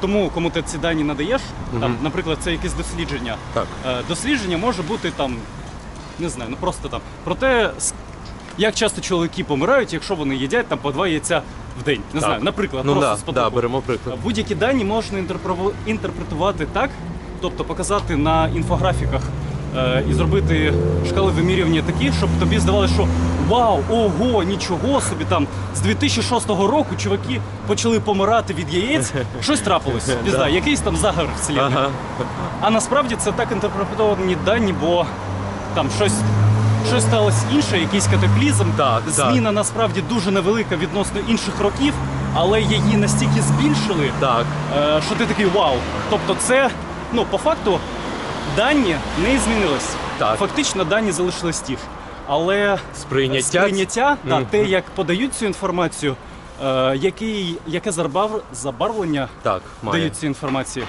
тому, кому ти ці дані надаєш, там, наприклад, це якесь дослідження. Так. Е, Дослідження може бути там, не знаю, ну просто там про те, с- як часто чоловіки помирають, якщо вони їдять там по два яйця в день. Не Так. знаю, наприклад, Ну просто да, з да, потоку. беремо приклад. Будь-які дані можна інтерпрево- інтерпретувати так, тобто показати на інфографіках е, і зробити шкали вимірювання такі, щоб тобі здавалося, що вау, ого, нічого собі там з 2006 року чуваки почали помирати від яєць, щось трапилось, пізда, Да. якийсь там загар вселенної. Ага. А насправді це так інтерпретовані дані, бо там щось. Щось сталося інше, якийсь катаклізм. Так, так. Зміна насправді дуже невелика відносно інших років, але її настільки збільшили, Так. Е, що ти такий вау. Тобто, це ну по факту дані не змінились. Так. Фактично дані залишились ті ж. Але Сприйняття. сприйняття та те, як подають цю інформацію, е, який, яке забар- забарвлення Так, має. дають ці інформації,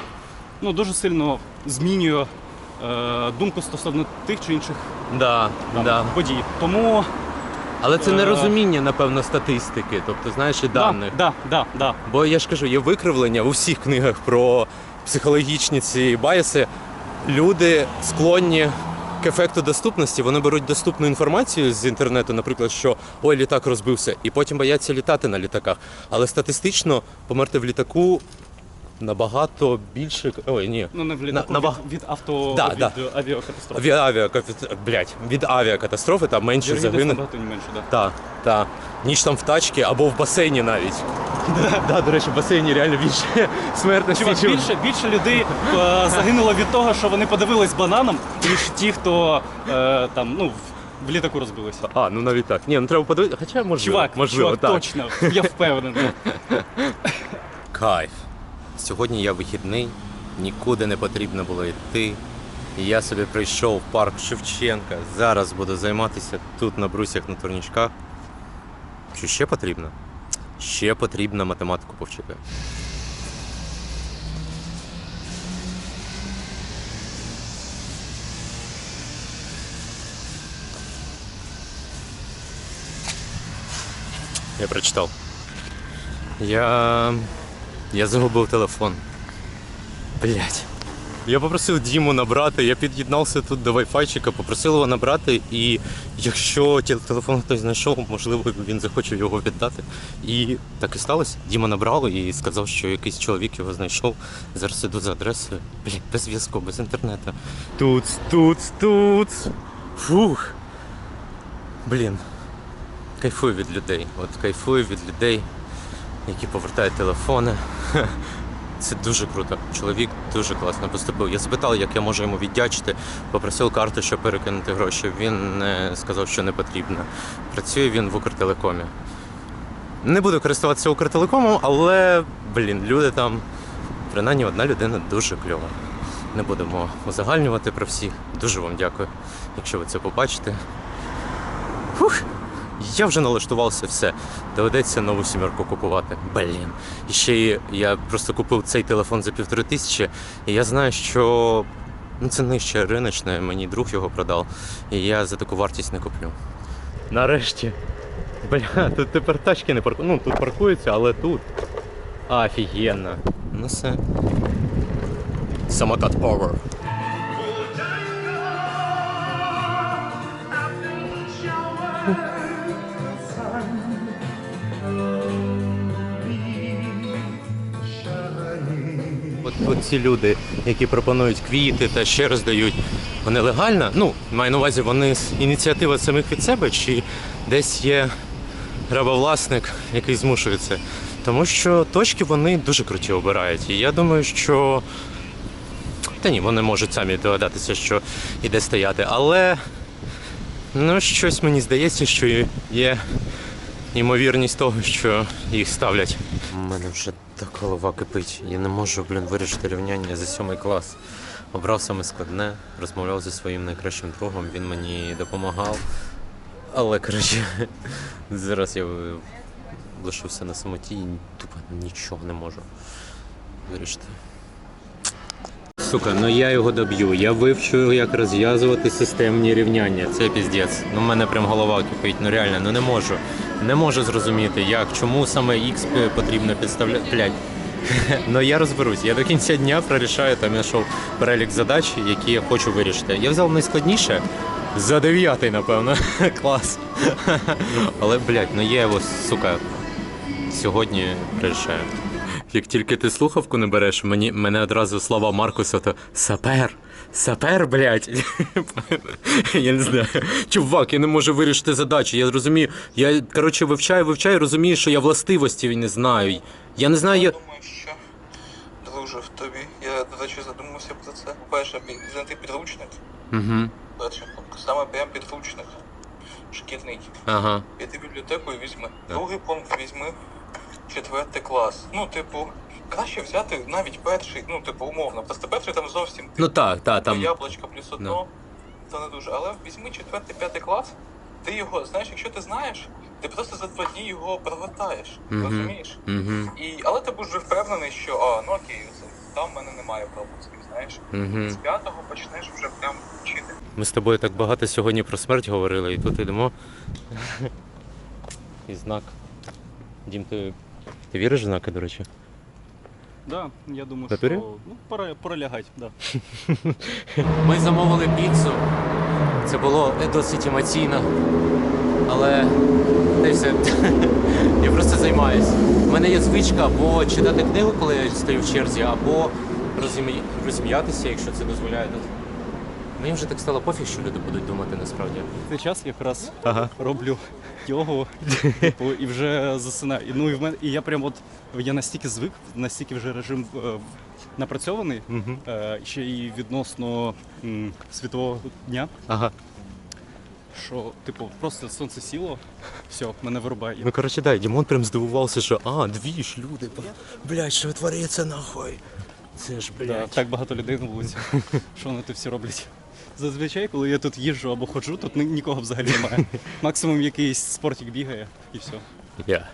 ну дуже сильно змінює е, думку стосовно тих чи інших Да, там, да. подій. Тому Але це Е, нерозуміння, напевно, статистики, тобто, знаєш, і даних. Да, да, да, да. Бо я ж кажу, є викривлення у всіх книгах про психологічні ці байси. Люди склонні к ефекту доступності, вони беруть доступну інформацію з інтернету, наприклад, що ой, літак розбився, і потім бояться літати на літаках. Але статистично померти в літаку набагато більше. Ой, ні. Ну не в літаку, на від, ваг- від авто Да, від да. авіакатастрофи. Від, авіакафі- блядь, від авіакатастрофи там менше загине. набагато не менше, да. Так, так. Ніж там в тачці або в басейні навіть. Да, до речі, в басейні реально більше смертності. Чувак, чим- більше, більше людей е, загинуло від того, що вони подивились бананом, ніж ті, хто е, там, ну, в- в літаку розбилися. А, ну навіть так. Ні, ну треба подивитися. Хоча можливо. Чувак, можливо, чувак, так. точно, я впевнений. Кайф. Сьогодні я вихідний, нікуди не потрібно було йти. І я собі прийшов в парк Шевченка. Зараз буду займатися тут на брусях на турнічках. Що ще потрібно? Ще потрібно математику повчити. Я прочитав. Я. Я загубив телефон. Блять. Я попросив Діму набрати, я під'єднався тут до вайфайчика, попросив його набрати, і якщо телефон хтось знайшов, можливо, він захоче його віддати. І так і сталося. Діма набрав і сказав, що якийсь чоловік його знайшов. Зараз іду за адресою. Блять, без зв'язку, без інтернету. Тут, тут, тут. Фух. Блін. Кайфую від людей. От кайфую від людей, які повертають телефони. Це дуже круто. Чоловік дуже класно поступив. Я запитав, як я можу йому віддячити. Попросив карту, щоб перекинути гроші. Він е, сказав, що не потрібно. Працює він в Укртелекомі. Не буду користуватися Укртелекомом, але, блін, люди там, принаймні одна людина дуже кльова. Не будемо узагальнювати про всіх. Дуже вам дякую, якщо ви це побачите. Фух. Я вже налаштувався все. Доведеться нову сімерку купувати. Блін. І ще й я просто купив цей телефон за півтори тисячі, і я знаю, що ну, це нижче риночне, мені друг його продав, і я за таку вартість не куплю. Нарешті. Бля, тут тепер тачки не паркуються. Ну, тут паркуються, але тут. Офігенно. Ну все. Самокат Power. От ці люди, які пропонують квіти та ще роздають, вони легально? Ну, маю на увазі, вони ініціатива самих від себе, чи десь є рабовласник, який змушує це. Тому що точки вони дуже круті обирають. І я думаю, що. Та ні, вони можуть самі догадатися, що іде стояти. Але ну, щось мені здається, що є ймовірність того, що їх ставлять. У мене вже так голова кипить. Я не можу, блін, вирішити рівняння за сьомий клас. Обрав саме складне, розмовляв зі своїм найкращим другом, він мені допомагав. Але коротше, зараз я лишився на самоті і тупо нічого не можу вирішити. Сука, ну я його доб'ю. Я вивчу, як розв'язувати системні рівняння. Це піздець. Ну в мене прям голова кипить. Ну реально, ну не можу. Не можу зрозуміти, як, чому саме X потрібно підставляти. Блядь, Ну я розберусь. Я до кінця дня прорішаю, там я знайшов перелік задач, які я хочу вирішити. Я взяв найскладніше за дев'ятий, напевно. Клас. Але, блядь, ну я його, сука, сьогодні прирішаю. Як тільки ти слухавку не береш, мені, мене одразу слова Маркуса, то сапер. Сапер, блядь. я не знаю. Чувак, я не можу вирішити задачу. Я розумію. Я, коротше, вивчаю, вивчаю, розумію, що я властивості не знаю. Я не знаю, я. Думаю, що друже в тобі. Я, до речі, задумався про це. Перше, знайти підручник. Угу. Саме прям підручник. Шкільний. Ага. Іди в бібліотеку і візьми. Другий пункт візьми четвертий клас. Ну, типу, краще взяти навіть перший, ну, типу, умовно. Просто перший там зовсім Ну так, так, там яблучко плюс одно. То не дуже. Але візьми четвертий, п'ятий клас. Ти його, знаєш, якщо ти знаєш, ти просто за два дні його прогортаєш. Мгм. Розумієш? Угу. І, але ти будеш вже впевнений, що а, ну окей, це, там в мене немає пропусків, знаєш. Угу. З п'ятого почнеш вже прям вчити. Ми з тобою так багато сьогодні про смерть говорили, і тут йдемо. І знак. Дім, ти, ти віриш в знаки, до речі? Да, я думаю, Натурі? що ну, пора, пора лягати. Да. Ми замовили піцу. Це було досить емоційно. Але й все. я просто займаюсь. У мене є звичка або читати книгу, коли я стою в черзі, або розім'ятися, якщо це дозволяє. Мені вже так стало пофіг, що люди будуть думати насправді. Цей час якраз Ага. роблю йогу типу, і вже засинаю. І, ну, і, в мене, і я прям от я настільки звик, настільки вже режим е, напрацьований, Угу. е, ще і відносно м, світового дня, Ага. що типу просто сонце сіло, все, мене вирубає. Ну коротше, да, Дімон прям здивувався, що а, дві ж люди. Блять, що твориться нахуй? Це ж, Да, так багато людей на вулиці. Що вони тут всі роблять? Зазвичай, коли я тут їжджу або ходжу, тут ні- нікого взагалі немає. Максимум якийсь спортик бігає і все. Я.